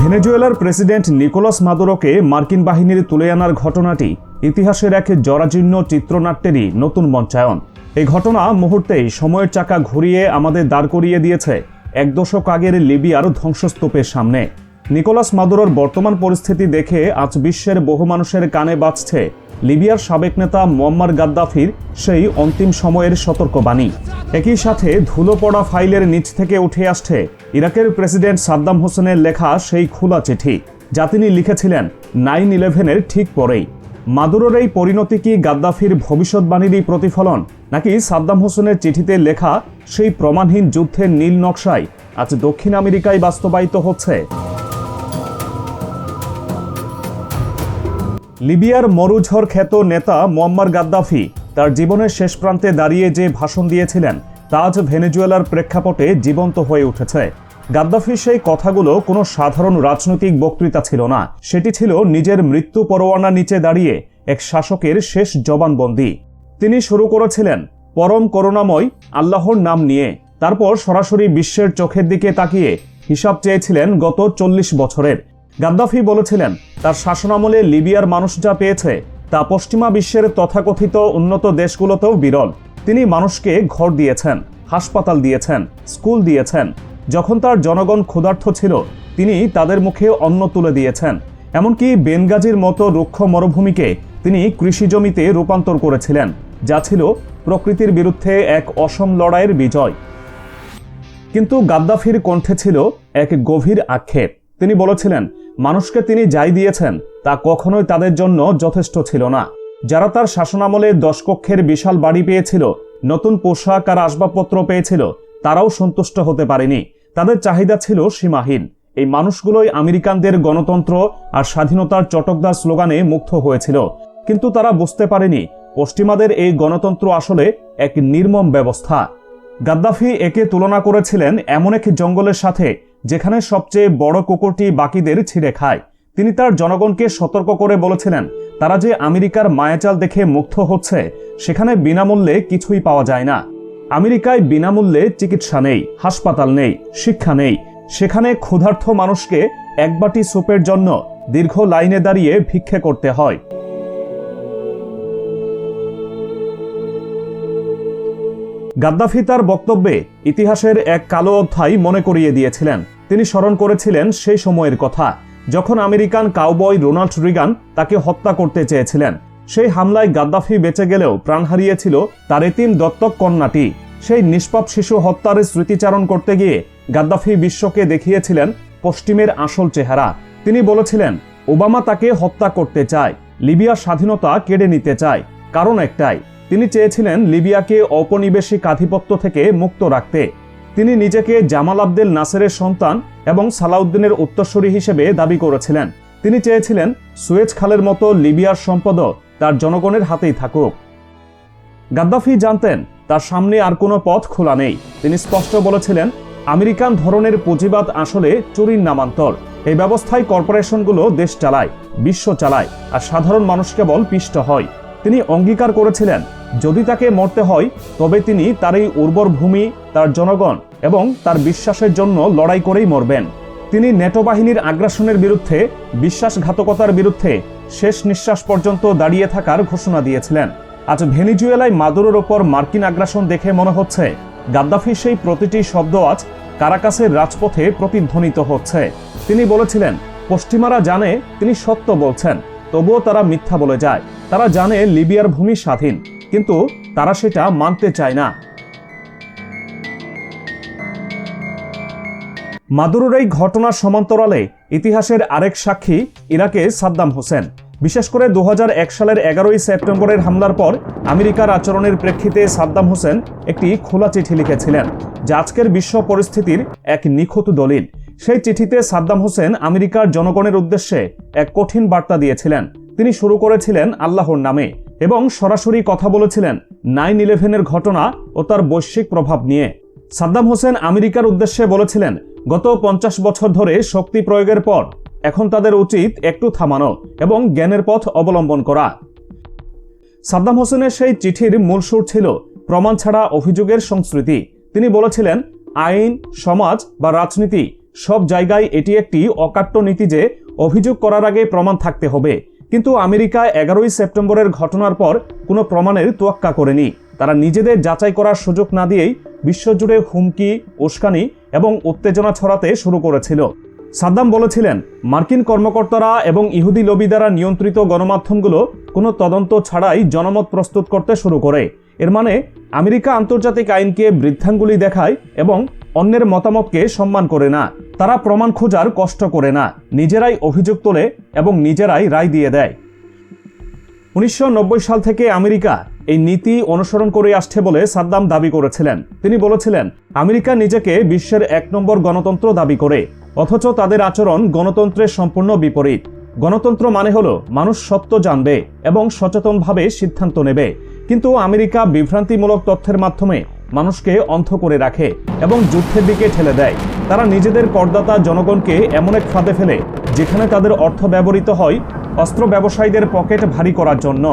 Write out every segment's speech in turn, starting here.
ভেনেজুয়েলার president Nicolas মাদুরোকে মার্কিন বাহিনীর তুলে আনার ঘটনাটি ইতিহাসের এক জরাজীর্ণ চিত্রনাট্যেরই নতুন মঞ্চায়ন। এই ঘটনা মুহূর্তেই সময়ের চাকা ঘুরিয়ে আমাদের দাঁড় করিয়ে দিয়েছে। এক দশক আগের লিবিয়ার ধ্বংসস্তূপের সামনে। নিকোলাস মাদুরোর বর্তমান পরিস্থিতি দেখে আজ বিশ্বের বহু মানুষের কানে বাজছে লিবিয়ার সাবেক নেতা মোয়াম্মার গাদ্দাফির সেই অন্তিম সময়ের সতর্কবাণী। একই সাথে ধুলো পড়া ফাইলের নিচ থেকে উঠে আসছে ইরাকের প্রেসিডেন্ট সাদ্দাম হোসেনের লেখা সেই খোলা চিঠি, যা তিনি লিখেছিলেন নাইন ইলেভেনের ঠিক পরেই। মাদুরোর এই পরিণতি কি গাদ্দাফির ভবিষ্যৎবাণীরই প্রতিফলন, নাকি সাদ্দাম হোসেনের চিঠিতে লেখা সেই প্রমাণহীন যুদ্ধের নীল নকশায় আজ দক্ষিণ আমেরিকায় বাস্তবায়িত হচ্ছে? লিবিয়ার মরুঝড় খ্যাত নেতা মোয়াম্মার গাদ্দাফি তার জীবনের শেষ প্রান্তে দাঁড়িয়ে যে ভাষণ দিয়েছিলেন তা আজ ভেনেজুয়েলার প্রেক্ষাপটে জীবন্ত হয়ে উঠেছে। গাদ্দাফির সেই কথাগুলো কোনো সাধারণ রাজনৈতিক বক্তৃতা ছিল না। সেটি ছিল নিজের মৃত্যু পরোয়ানা নিচে দাঁড়িয়ে এক শাসকের শেষ জবানবন্দি। তিনি শুরু করেছিলেন, পরম করুণাময় আল্লাহর নাম নিয়ে। তারপর সরাসরি বিশ্বের চোখের দিকে তাকিয়ে হিসাব চেয়েছিলেন গত চল্লিশ বছরের। গাদ্দাফি বলেছিলেন, তার শাসনামলে লিবিয়ার মানুষ যা পেয়েছে, তা পশ্চিমা বিশ্বের তথাকথিত উন্নত দেশগুলোতেও বিরল। তিনি মানুষকে ঘর দিয়েছেন, হাসপাতাল দিয়েছেন, স্কুল দিয়েছেন। যখন তার জনগণ ক্ষুধার্থ ছিল, তিনি তাদের মুখে অন্ন তুলে দিয়েছেন। এমনকি বেনগাজির মতো রুক্ষ মরুভূমিকে তিনি কৃষিজমিতে রূপান্তর করেছিলেন, যা ছিল প্রকৃতির বিরুদ্ধে এক অসম লড়াইয়ের বিজয়। কিন্তু গাদ্দাফির কণ্ঠে ছিল এক গভীর আক্ষেপ। তিনি বলেছিলেন মানুষকে তিনি যাই দিয়েছেন, তা কখনোই তাদের জন্য যথেষ্ট ছিল না। যারা তার শাসনামলে দশ কক্ষের বিশাল বাড়ি পেয়েছিল, নতুন পোশাক আর আসবাবপত্র পেয়েছিল, তারাও সন্তুষ্ট হতে পারেনি। তাদের চাহিদা ছিল সীমাহীন। এই মানুষগুলোই আমেরিকানদের গণতন্ত্র আর স্বাধীনতার চটকদার স্লোগানে মুগ্ধ হয়েছিল। কিন্তু তারা বুঝতে পারেনি, পশ্চিমাদের এই গণতন্ত্র আসলে এক নির্মম ব্যবস্থা। গাদ্দাফি একে তুলনা করেছিলেন এমন এক জঙ্গলের সাথে যেখানে সবচেয়ে বড় কুকুরটি বাকিদের ছিঁড়ে খায়। তিনি তার জনগণকে সতর্ক করে বলেছিলেন, তারা যে আমেরিকার মায়াচাল দেখে মুগ্ধ হচ্ছে, সেখানে বিনামূল্যে কিছুই পাওয়া যায় না। আমেরিকায় বিনামূল্যে চিকিৎসা নেই, হাসপাতাল নেই, শিক্ষা নেই। সেখানে ক্ষুধার্থ মানুষকে এক বাটি সুপের জন্য দীর্ঘ লাইনে দাঁড়িয়ে ভিক্ষে করতে হয়। গাদ্দাফি তার বক্তব্যে ইতিহাসের এক কালো অধ্যায় মনে করিয়ে দিয়েছিলেন। তিনি স্মরণ করেছিলেন সেই সময়ের কথা, যখন আমেরিকান কাউবয় রোনাল্ড রিগান তাকে হত্যা করতে চেয়েছিলেন। সেই হামলায় গাদ্দাফি বেঁচে গেলেও প্রাণ হারিয়েছিল তার এতিম দত্তক কন্যাটি। সেই নিষ্পাপ শিশু হত্যার স্মৃতিচারণ করতে গিয়ে গাদ্দাফি বিশ্বকে দেখিয়েছিলেন পশ্চিমের আসল চেহারা। তিনি বলেছিলেন, ওবামা তাকে হত্যা করতে চায়, লিবিয়ার স্বাধীনতা কেড়ে নিতে চায়। কারণ একটাই, তিনি চেয়েছিলেন লিবিয়াকে ঔপনিবেশিক আধিপত্য থেকে মুক্ত রাখতে। তিনি নিজেকে জামাল আবদেল নাসেরের সন্তান এবং সালাউদ্দিনের উত্তরসূরি হিসেবে দাবি করেছিলেন। তিনি চেয়েছিলেন সুয়েজ খালের মতো লিবিয়ার সম্পদও তার জনগণের হাতেই থাকুক। গাদ্দাফি জানতেন, তার সামনে আর কোনো পথ খোলা নেই। তিনি স্পষ্ট বলেছিলেন, আমেরিকান ধরনের পুঁজিবাদ আসলে চুরির নামান্তর। এই ব্যবস্থায় কর্পোরেশনগুলো দেশ চালায়, বিশ্ব চালায়, আর সাধারণ মানুষ কেবল পিষ্ট হয়। তিনি অঙ্গীকার করেছিলেন যদি তাকে মরতে হয়, তবে তিনি তার এই উর্বর ভূমি, তার জনগণ এবং তার বিশ্বাসের জন্য লড়াই করেই মরবেন। তিনি নেটো বাহিনীর আগ্রাসনের বিরুদ্ধে, বিশ্বাসঘাতকতার বিরুদ্ধে শেষ নিঃশ্বাস পর্যন্ত দাঁড়িয়ে থাকার ঘোষণা দিয়েছিলেন। আজ ভেনিজুয়েলায় মাদুরোর ওপর মার্কিন আগ্রাসন দেখে মনে হচ্ছে, গাদ্দাফির সেই প্রতিটি শব্দ আজ কারাকাসের রাজপথে প্রতিধ্বনিত হচ্ছে। তিনি বলেছিলেন, পশ্চিমারা জানে তিনি সত্য বলছেন, তবুও তারা মিথ্যা বলে যায়। তারা জানে লিবিয়ার ভূমি স্বাধীন। কিন্তু তারা সেটা মানতে চায় না। মাদুরোর এই ঘটনার সমান্তরালে ইতিহাসের আরেক সাক্ষী ইরাকে সাদ্দাম হোসেন। বিশেষ করে দু হাজার এক সালের এগারোই সেপ্টেম্বরের হামলার পর আমেরিকার আচরণের প্রেক্ষিতে সাদ্দাম হোসেন একটি খোলা চিঠি লিখেছিলেন, যা আজকের বিশ্ব পরিস্থিতির এক নিখুঁত দলিল। সেই চিঠিতে সাদ্দাম হোসেন আমেরিকার জনগণের উদ্দেশ্যে এক কঠিন বার্তা দিয়েছিলেন। তিনি শুরু করেছিলেন আল্লাহর নামে এবং সরাসরি কথা বলেছিলেন নাইন ইলেভেনের ঘটনা ও তার বৈশ্বিক প্রভাব নিয়ে। সাদ্দাম হোসেন আমেরিকার উদ্দেশ্যে বলেছিলেন, গত পঞ্চাশ বছর ধরে শক্তি প্রয়োগের পর এখন তাদের উচিত একটু থামানো এবং জ্ঞানের পথ অবলম্বন করা। সাদ্দাম হোসেনের সেই চিঠির মূল সুর ছিল, প্রমাণ ছাড়া অভিযোগের সংস্কৃতি। তিনি বলেছিলেন, আইন, সমাজ বা রাজনীতি সব জায়গায় এটি একটি অকাট্য নীতি যে অভিযোগ করার আগে প্রমাণ থাকতে হবে। কিন্তু আমেরিকা এগারোই সেপ্টেম্বরের ঘটনার পর কোনো প্রমাণের তোয়াক্কা করেনি। তারা নিজেদের যাচাই করার সুযোগ না দিয়েই বিশ্বজুড়ে হুমকি, উস্কানি এবং উত্তেজনা ছড়াতে শুরু করেছিল। সাদ্দাম বলেছিলেন, মার্কিন কর্মকর্তারা এবং ইহুদি লবি দ্বারা নিয়ন্ত্রিত গণমাধ্যমগুলো কোনো তদন্ত ছাড়াই জনমত প্রস্তুত করতে শুরু করে। এর মানে আমেরিকা আন্তর্জাতিক আইনকে বৃদ্ধাঙ্গুলি দেখায় এবং অন্যের মতামতকে সম্মান করে না, তারা প্রমাণ খোঁজার কষ্ট করে না, নিজেরাই অভিযোগ তোলে এবং নিজেরাই রায় দিয়ে দেয়। উনিশশো নব্বই সাল থেকে আমেরিকা এই নীতি অনুসরণ করে আসছে বলে সাদ্দাম দাবি করেছিলেন। তিনি বলেছিলেন, আমেরিকা নিজেকে বিশ্বের এক নম্বর গণতন্ত্র দাবি করে, অথচ তাদের আচরণ গণতন্ত্রের সম্পূর্ণ বিপরীত। গণতন্ত্র মানে হলো, মানুষ সত্য জানবে এবং সচেতনভাবে সিদ্ধান্ত নেবে। কিন্তু আমেরিকা বিভ্রান্তিমূলক তথ্যের মাধ্যমে মানুষকে অন্ধ করে রাখে এবং যুদ্ধের দিকে ঠেলে দেয়। তারা নিজেদের করদাতা জনগণকে এমন এক ফাঁদে ফেলে, যেখানে তাদের অর্থ ব্যবহৃত হয় অস্ত্র ব্যবসায়ীদের পকেট ভারী করার জন্য।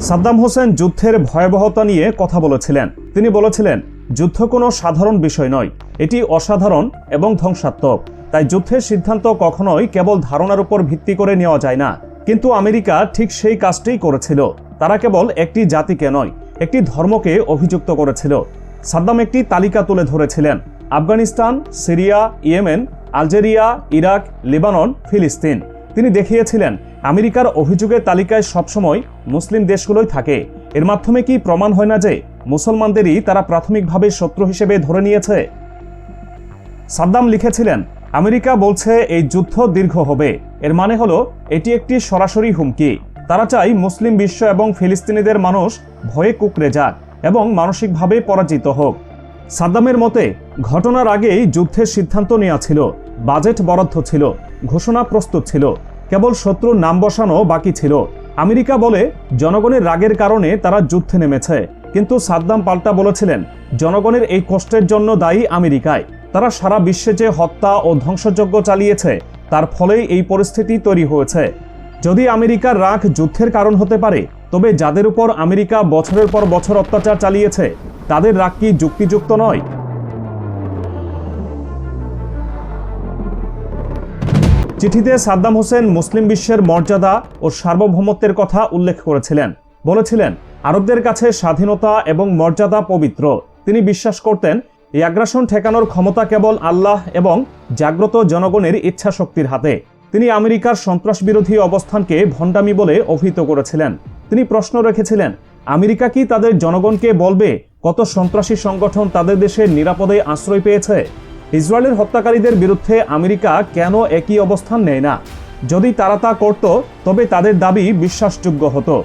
সাদ্দাম হোসেন যুদ্ধের ভয়াবহতা নিয়ে কথা বলেছিলেন। তিনি বলেছিলেন, যুদ্ধ কোনো সাধারণ বিষয় নয়। এটি অসাধারণ এবং ধ্বংসাত্মক। তাই যুদ্ধের সিদ্ধান্ত কখনোই কেবল ধারণার উপর ভিত্তি করে নেওয়া যায় না। কিন্তু আমেরিকা ঠিক সেই কাজটাই করেছিল। তারা কেবল একটি জাতিকে নয়, একটি ধর্মকে অভিযুক্ত করেছিল। সাদ্দাম একটি তালিকা তুলে ধরেছিলেন, Afghanistan, Syria, Yemen, Algeria, Iraq, Lebanon, ফিলিস্তিন। তিনি দেখিয়েছিলেন, আমেরিকার অভিযোগের তালিকায় সবসময় মুসলিম দেশগুলোই থাকে। এর মাধ্যমে কি প্রমাণ হয় না যে মুসলমানদেরই তারা প্রাথমিকভাবে শত্রু হিসেবে ধরে নিয়েছে? সাদ্দাম লিখেছিলেন আমেরিকা বলছে এই যুদ্ধ দীর্ঘ হবে। এর মানে হলো, এটি একটি সরাসরি হুমকি। তারা চাই মুসলিম বিশ্ব এবং ফিলিস্তিনিদের মানুষ ভয়ে কুকড়ে যাক এবং মানসিকভাবে পরাজিত হোক। সাদ্দামের মতে, ঘটনার আগেই যুদ্ধের সিদ্ধান্ত নেওয়া ছিল, বাজেট বরাদ্দ ছিল, ঘোষণা প্রস্তুত ছিল, কেবল শত্রুর নাম বসানো বাকি ছিল। আমেরিকা বলে, জনগণের রাগের কারণে তারা যুদ্ধে নেমেছে। কিন্তু সাদ্দাম পাল্টা বলেছিলেন, জনগণের এই কষ্টের জন্য দায়ী আমেরিকায়। তারা সারা বিশ্বে যে হত্যা ও ধ্বংসযজ্ঞ চালিয়েছে, তার ফলেই এই পরিস্থিতি তৈরি হয়েছে। যদি আমেরিকার রাগ যুদ্ধের কারণ হতে পারে, তবে যাদের উপর আমেরিকা বছরের পর বছর অত্যাচার চালিয়েছে, তাদের রাগ কি যুক্তিযুক্ত নয়? চিঠিতে সাদ্দাম হোসেন মুসলিম বিশ্বের মর্যাদা ও সার্বভৌমত্বের কথা উল্লেখ করেছিলেন। বলেছিলেন, আরবদের কাছে স্বাধীনতা এবং মর্যাদা পবিত্র। তিনি বিশ্বাস করতেন এই আগ্রাসন ঠেকানোর ক্ষমতা কেবল আল্লাহ এবং জাগ্রত জনগণের ইচ্ছা শক্তির হাতে। তিনি আমেরিকার সন্ত্রাস বিরোধী অবস্থানকে ভণ্ডামি বলে অভিহিত করেছিলেন। তিনি প্রশ্ন রেখেছিলেন, আমেরিকা কি তাদের জনগণকে বলবে কত সন্ত্রাসী সংগঠন তাদের দেশে নিরাপদে আশ্রয় পেয়েছে? ইসরায়েলের হত্যাকারীদের বিরুদ্ধে আমেরিকা কেন একই অবস্থান নেয় না? যদি তারা তা করত, তবে তাদের দাবি বিশ্বাসযোগ্য হতো।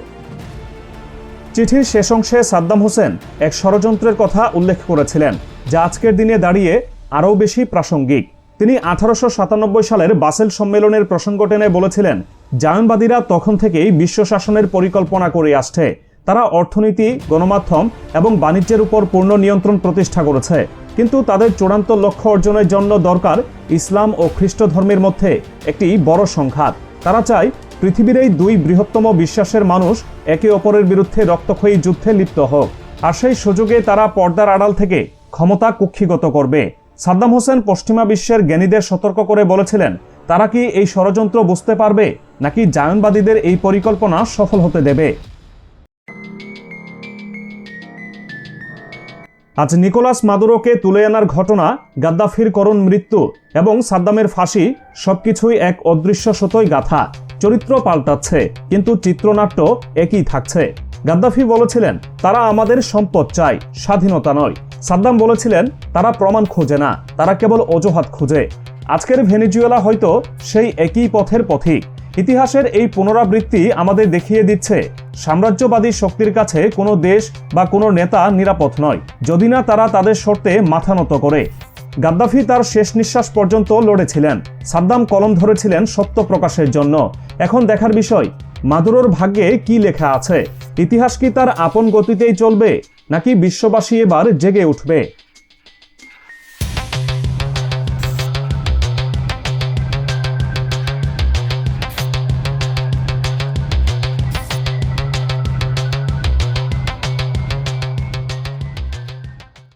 চিঠির শেষ অংশে সাদ্দাম হোসেন এক ষড়যন্ত্রের কথা উল্লেখ করেছিলেন। যা আজকের দিনে দাঁড়িয়ে আরও বেশি প্রাসঙ্গিক। তিনি আঠারোশো সাতানব্বই সালের বাসেল সম্মেলনের প্রসঙ্গ টেনে বলেছিলেন, জায়নবাদীরা তখন থেকেই বিশ্ব শাসনের পরিকল্পনা করে আসছে। তারা অর্থনীতি, গণমাধ্যম এবং বাণিজ্যের উপর পূর্ণ নিয়ন্ত্রণ প্রতিষ্ঠা করেছে। কিন্তু তাদের চূড়ান্ত লক্ষ্য অর্জনের জন্য দরকার ইসলাম ও খ্রিস্ট ধর্মের মধ্যে একটি বড় সংঘাত। তারা চায় পৃথিবীর এই দুই বৃহত্তম বিশ্বাসের মানুষ একে অপরের বিরুদ্ধে রক্তক্ষয়ী যুদ্ধে লিপ্ত হোক। আর সেই সুযোগে তারা পর্দার আড়াল থেকে ক্ষমতা কুক্ষিগত করবে। সাদ্দাম হোসেন পশ্চিমা বিশ্বের জ্ঞানীদের সতর্ক করে বলেছিলেন, তারা কি এই ষড়যন্ত্র বুঝতে পারবে, নাকি জায়নবাদীদের এই পরিকল্পনা সফল হতে দেবে? আজ নিকোলাস মাদুরোকে তুলে আনার ঘটনা, গাদ্দাফির করুণ মৃত্যু এবং সাদ্দামের ফাঁসি সবকিছুই এক অদৃশ্য সতই গাথা। চরিত্র পাল্টাচ্ছে, কিন্তু চিত্রনাট্য একই থাকছে। গাদ্দাফি বলেছিলেন, তারা আমাদের সম্পদ চায়, স্বাধীনতা নয়। সাদ্দাম বলেছিলেন, তারা প্রমাণ খোঁজে না, তারা কেবল অজুহাত খোঁজে। আজকের ভেনিজুয়েলা হয়তো সেই একই পথের পথিক। ইতিহাসের এই পুনরাবৃত্তি আমাদের দেখিয়ে দিচ্ছে, সাম্রাজ্যবাদী শক্তির কাছে কোনো দেশ বা কোনো নেতা নিরাপদ নয়। যদি না, তারা তাদের শর্তে মাথা নত করে। গাদ্দাফি তার শেষ নিঃশ্বাস পর্যন্ত লড়েছিলেন। সাদ্দাম কলম ধরেছিলেন সত্য প্রকাশের জন্য। এখন দেখার বিষয় মাদুরোর ভাগ্যে কি লেখা আছে? ইতিহাস কি তার আপন গতিতেই চলবে? নাকি বিশ্ববাসী এবার জেগে উঠবে?